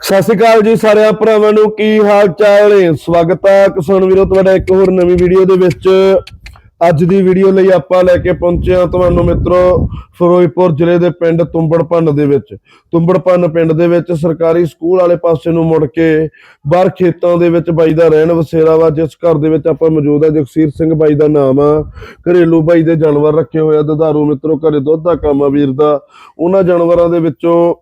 ਸਤਿ ਸ਼੍ਰੀ ਅਕਾਲ ਜੀ ਸਾਰਿਆਂ ਭਰਾਵਾਂ ਨੂੰ, ਕੀ ਹਾਲ ਚਾਲ ਹੈ ਸਵਾਗਤ ਹੈ ਕਿਸਾਨ ਵੀਰੋ ਤੁਹਾਡਾ ਇੱਕ ਹੋਰ ਨਵੀਂ ਵੀਡੀਓ ਦੇ ਵਿੱਚ। ਅੱਜ ਦੀ ਵੀਡੀਓ ਲਈ ਆਪਾਂ ਲੈ ਕੇ ਪਹੁੰਚੇ ਹਾਂ ਤੁਹਾਨੂੰ ਮਿੱਤਰੋ, ਫਿਰੋਜ਼ਪੁਰ ਜ਼ਿਲ੍ਹੇ ਦੇ ਪਿੰਡ ਤੁੰਬੜਪੰਨ ਦੇ ਵਿੱਚ। ਤੁੰਬੜਪੰਨ ਪਿੰਡ ਦੇ ਵਿੱਚ ਸਰਕਾਰੀ ਸਕੂਲ ਵਾਲੇ ਪਾਸੇ ਨੂੰ ਮੁੜ ਕੇ ਬਾਹਰ ਖੇਤਾਂ ਦੇ ਵਿੱਚ ਬਾਈ ਦਾ ਰਹਿਣ ਵਸੇਰਾ ਵਾ, ਜਿਸ ਘਰ ਦੇ ਵਿੱਚ ਆਪਾਂ ਮੌਜੂਦ ਆ ਜਗਸੀਰ ਸਿੰਘ ਬਾਈ ਦਾ ਨਾਮ ਆ। ਘਰੇਲੂ ਬਾਈ ਦੇ ਜਾਨਵਰ ਰੱਖੇ ਹੋਏ ਆ, ਦੁਧਾਰੂ ਮਿੱਤਰੋ, ਘਰੇ ਦੁੱਧ ਦਾ ਕੰਮ ਆ ਵੀਰ ਦਾ। ਉਹਨਾਂ ਜਾਨਵਰਾਂ ਦੇ ਵਿੱਚੋਂ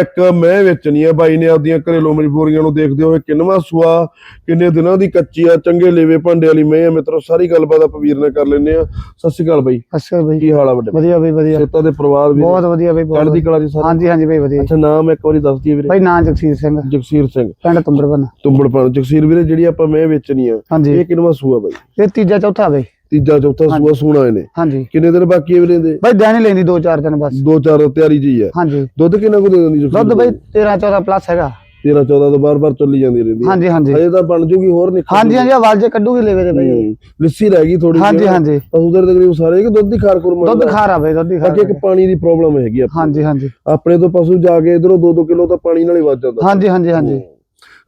ਇੱਕ ਮੈਂ ਵੇਚਣੀ ਆ ਬਾਈ ਨੇ ਆਪਦੀਆਂ ਘਰੇਲੂ ਮਜਬੂਰੀਆਂ ਨੂੰ ਦੇਖਦੇ ਹੋਏ ਕਿੰਨਵਾਂ ਸੂਆ ਕਿੰਨੇ ਦਿਨਾਂ ਦੀ ਕੱਚੀ ਆ ਚੰਗੇ ਲੇਵੇ ਭਾਂਡੇ ਵਾਲੀ ਮੈਂ ਆ ਮਿੱਤਰੋ ਸਾਰੀ ਗੱਲਬਾਤ ਆਪਾਂ ਵੀਰ ਨਾਲ ਕਰ ਲੈਨੇ ਆ। ਸਤਿ ਸ਼੍ਰੀ ਅਕਾਲ ਬਾਈ। ਅੱਛਾ ਬਈ। ਕੀ ਹਾਲ ਆ ਵੱਡੇ? ਵਧੀਆ ਬਈ ਵਧੀਆ। ਸੇਤਾ ਦੇ ਪਰਿਵਾਰ ਵੀ ਬਹੁਤ ਵਧੀਆ ਬਈ ਬਹੁਤ ਚੜ੍ਹਦੀ ਵਧੀਆ। ਕਲਾ ਦੀ ਸਾਰੇ? ਹਾਂਜੀ ਹਾਂਜੀ ਬਈ ਵਧੀਆ। ਅੱਛਾ ਨਾਮ ਇੱਕ ਵਾਰੀ ਦੱਸ ਦਈਏ ਵੀਰੇ। ਬਈ ਨਾਂ ਜਗਸੀਰ ਸਿੰਘ। ਜਗਸੀਰ ਸਿੰਘ। ਪਿੰਡ ਤੁੰਬੜਬਨ ਤੁੰਬੜਪਣ ਜਗਸੀਰ ਵੀਰੇ ਜਿਹੜੀ ਆਪਾਂ ਮੈਂ ਵੇਚਣੀ ਆ ਇਹ ਕਿੰਨਵਾਂ ਸੂਆ ਬਾਈ? ਇਹ ਤੀਜਾ ਚੌਥਾ ਬਈ। ਤੀਜਾ ਚੌਥਾ ਸੂਆ ਸੂਣਾ ਇਹਨੇ। ਹਾਂਜੀ। ਕਿੰਨੇ ਦਿਨ ਬਾਕੀ ਹੈ ਵੀਰੇ ਦੇ ਬਈ ਦੇਣੀ ਲੈਂਦੀ ਦੋ ਚਾਰ ਦਿਨ ਬਸ। ਦੋ ਚਾਰ ਤਿਆਰੀ ਜੀ ਹੈ ਹਾਂਜੀ। ਦੁੱਧ ਕਿੰਨਾ ਕੁ ਦੇ ਦਿੰਦੀ ਜਗਸੀਰ ਦੁੱਧ ਬਈ 13 14 ਪਲੱਸ ਹੈਗਾ। 13 14 ਤੋਂ ਬਾਰ-ਬਾਰ ਚੱਲੀ ਜਾਂਦੀ ਰਹਿੰਦੀ ਹੈ ਹਾਂਜੀ ਹਾਂਜੀ। ਹਜੇ ਤਾਂ ਬਣ ਜੂਗੀ ਹੋਰ ਨਿਕਲ ਹਾਂਜੀ ਹਾਂਜੀ ਆਵਾਜ਼ ਜੇ ਕੱਢੂਗੀ ਲੈਵੇ ਦੇ ਬਈ। ਹੂੰ। ਲੱਸੀ ਰਹਿ ਗਈ ਥੋੜੀ ਹਾਂਜੀ ਹਾਂਜੀ। ਉਧਰ ਤਕਰੀਬ ਸਾਰੇ ਕਿ ਦੁੱਧ ਦੀ ਖਾਰ ਖੁਰ ਦੁੱਧ ਮਿਲਦਾ ਖਾਰਾ ਬਈ ਦੁੱਧ ਦੀ ਖਾਰਾ ਇੱਕ ਪਾਣੀ ਦੀ ਪ੍ਰੋਬਲਮ ਹੈਗੀ ਆ। ਹਾਂਜੀ ਹਾਂਜੀ। ਆਪਣੇ ਤੋਂ ਪਸ਼ੂ ਜਾ ਕੇ ਇਧਰੋਂ 2-2 ਕਿਲੋ ਤਾਂ ਪਾਣੀ ਨਾਲ ਹੀ ਵੱਜ ਜਾਂਦਾ। ਹਾਂਜੀ ਹਾਂਜੀ ਹਾਂਜੀ।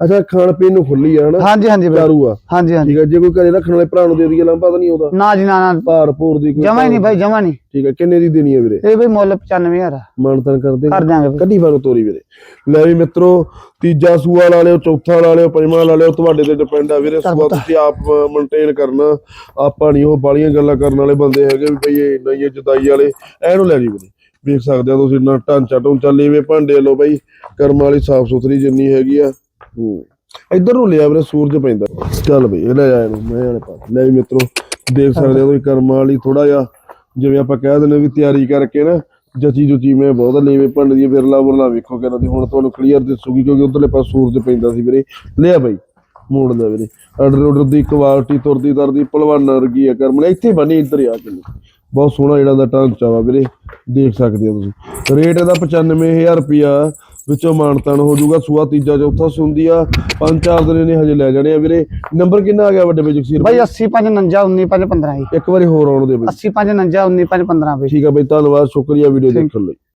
ਅੱਛਾ ਖਾਣ ਪੀਣ ਨੂੰ ਖੁੱਲੀ ਆ ਹਨਾ? ਹਾਂਜੀ ਹਾਂਜੀ ਬਈ ਆ। ਹਾਂਜੀ ਹਾਂਜੀ। ਠੀਕ ਹੈ ਜੇ ਕੋਈ ਘਰੇ ਰੱਖਣ ਵਾਲੇ ਭਰਾ ਨੂੰ ਦੇ ਦਈਏ ਲੰਬਾ ਤਾਂ ਨਹੀਂ ਆਉਂਦਾ ਨਾ ਜੀ ਨਾ ਨਾ। ਭਾਰ ਭੂਰ ਦੀ ਕੋਈ ਜਮਾ ਹੀ ਨਹੀਂ ਬਈ ਜਮਾ ਨਹੀਂ। ਠੀਕ ਹੈ ਕਿੰਨੇ ਦੀ ਦੇਣੀ ਹੈ ਵੀਰੇ? ਇਹ ਬਈ ਮੁੱਲ 95000 ਆ। ਮਾਨਤਨ ਕਰਦੇ ਕਰ ਬਈ। ਕੱਢੀ ਫਾਰੋ ਤੋਰੀ ਵੀਰੇ। ਲੈ ਵੀ ਮਿੱਤਰੋ ਤੀਜਾ ਸੂਆ ਲਾ ਲਿਓ ਚੌਥਾ ਲਾ ਲਿਓ ਪੰਜਵਾਂ ਲਾ ਲਿਓ ਤੁਹਾਡੇ ਤੇ ਡਿਪੈਂਡ ਆ ਵੀਰੇ। ਸੂਆ ਤੁਸੀਂ ਆਪ ਮੇਨਟੇਨ ਕਰਨਾ। ਆਪਾਂ ਨਹੀਂ ਉਹ ਬਾਲੀਆਂ ਗੱਲਾਂ ਕਰਨ ਵਾਲੇ ਬੰਦੇ ਹੈਗੇ ਵੀ ਬਈ ਇਹ ਨਹੀਂ ਇਹ ਜਦਾਈ ਵਾਲੇ। ਐਨੂੰ ਲੈ ਜੀ ਵੀਰੇ। ਵੇਖ ਸਕਦੇ ਆ ਤੁਸੀਂ ਨਾ ਢਾਂਚਾ ਢੂੰਚਾ ਲੇਵੇ ਭਾਂਡੇ ਲੋ ਬਈ। ਕਰਮ ਵਾਲੀ ਸਾਫ਼ ਸੁਥਰੀ ਜਿੰਨੀ ਹੈਗੀ ਆ। ਹੂੰ। ਇੱਧਰ ਨੂੰ ਲਿਆ ਵੀਰੇ, ਸੂਰਜ ਪੈਂਦਾ। ਚੱਲ ਬਈ, ਇਹ ਲੈ ਜਾ ਇਹਨੂੰ, ਮੈਂ ਵਾਲੇ ਪਾਸ ਲੈ ਵੀ ਮਿੱਤਰੋ, ਦੇਖ ਸਕਦੇ ਹੋ ਤੁਸੀਂ ਕਰਮ ਵਾਲੀ ਥੋੜਾ ਜਿਹਾ, ਜਿਵੇਂ ਆਪਾਂ ਕਹਿ ਦਿੰਦੇ ਵੀ ਤਿਆਰੀ ਕਰਕੇ ਨਾ, ਜਚੀ ਜੁਚੀ ਮੈਂ ਬਹੁਤ ਲੇਵੇ ਭੰਡ ਦੀ ਵਿਰਲਾ ਬੁਰਲਾ ਵੇਖੋ ਕਿਹਨਾਂ ਦੀ। ਹੁਣ ਤੁਹਾਨੂੰ ਕਲੀਅਰ ਦਿਸੂਗੀ, ਕਿਉਂਕਿ ਉਧਰਲੇ ਪਾਸ ਸੂਰਜ ਪੈਂਦਾ ਸੀ ਵੀਰੇ। ਲਿਆ ਬਾਈ, ਮੋੜ ਲਿਆ ਵੀਰੇ। ਆਰਡਰ ਆਰਡਰ ਦੀ ਕੁਆਲਿਟੀ, ਤੁਰਦੀ ਤਰਦੀ ਪਹਿਲਵਾਨ ਵਰਗੀ ਆ ਕਰਮ ਨੇ ਇੱਥੇ ਬਣੀ, ਇੱਧਰ ਆ ਕੇ ਬਹੁਤ ਸੋਹਣਾ ਜਿਹੜਾ ਦਾ ਢਾਂਚਾ ਵਾ ਵੀਰੇ। ਦੇਖ ਸਕਦੇ ਹੋ ਤੁਸੀਂ। ਰੇਟ ਇਹਦਾ 95000 ਰੁਪਿਆ ਵਿੱਚੋਂ ਮਾਨਤਾਨ ਹੋ ਜਾਊਗਾ ਸੂਆ ਤੀਜਾ ਚੌਥਾ ਸੁੰਦੀ ਆ। ਪੰਜ ਚਾਰ ਦਿਨ ਇਹਨੇ ਹਜੇ ਲੈ ਜਾਣੇ ਆ ਵੀਰੇ। ਨੰਬਰ ਕਿੰਨਾ ਆ ਗਿਆ ਵੱਡੇ ਬਈ 80 5 49 19 5 15 ਜੀ। ਇੱਕ ਵਾਰੀ ਹੋਰ ਆਉਣ ਦੇ ਬਈ। 80 5 49 19 5 15 ਬਈ। ਠੀਕ ਆ ਬਈ ਧੰਨਵਾਦ ਸ਼ੁਕਰੀਆ ਵੀਡੀਓ ਦੇਖਣ ਲਈ।